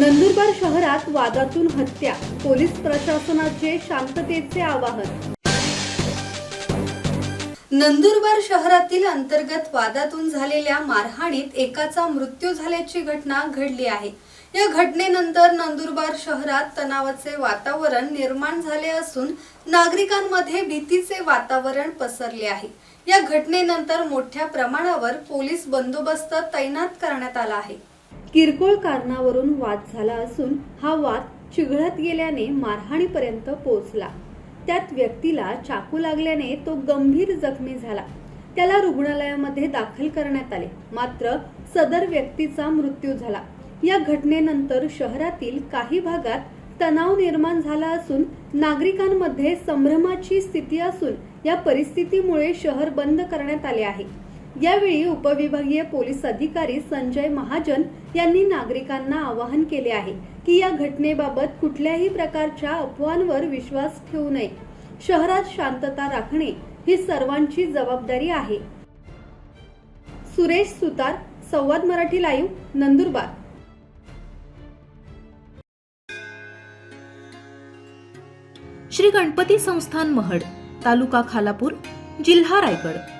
नंदुरबार शहरात वादातून हत्या पोलीस प्रशासनाचे शांततेचे आवाहन. नंदुरबार शहरातील अंतर्गत वादातून झालेल्या मारहाणीत एकाचा मृत्यू झाल्याची घटना घडली आहे. या घटनेनंतर नंदुरबार शहरात तणावाचे वातावरण निर्माण झाले असून नागरिकांमध्ये भीतीचे वातावरण पसरले आहे. या घटनेनंतर मोठ्या प्रमाणावर पोलीस बंदोबस्त तैनात करण्यात आला आहे. किरकोळ कारणावरून वाद झाला असून हा वाद चिघळत गेल्याने मारहाणीपर्यंत पोहोचला. त्यात व्यक्तीला चाकू लागल्याने तो गंभीर जखमी झाला. त्याला रुग्णालयामध्ये दाखल करण्यात आले. मात्र सदर व्यक्तीचा मृत्यू झाला. या घटनेनंतर शहरातील काही भागात तणाव निर्माण झाला असून नागरिकांमध्ये संभ्रमाची स्थिती असून या परिस्थितीमुळे शहर बंद करण्यात आले आहे. यावेळी उपविभागीय पोलीस अधिकारी संजय महाजन यांनी नागरिकांना आवाहन केले आहे की या घटनेबाबत कुठल्याही प्रकारच्या अफवांवर विश्वास ठेवू नये. शहरात शांतता राखणे ही सर्वांची जबाबदारी आहे. सुरेश सुतार संवाद मराठी लाईव्ह नंदुरबार. श्री गणपती संस्थान महड तालुका खालापूर जिल्हा रायगड.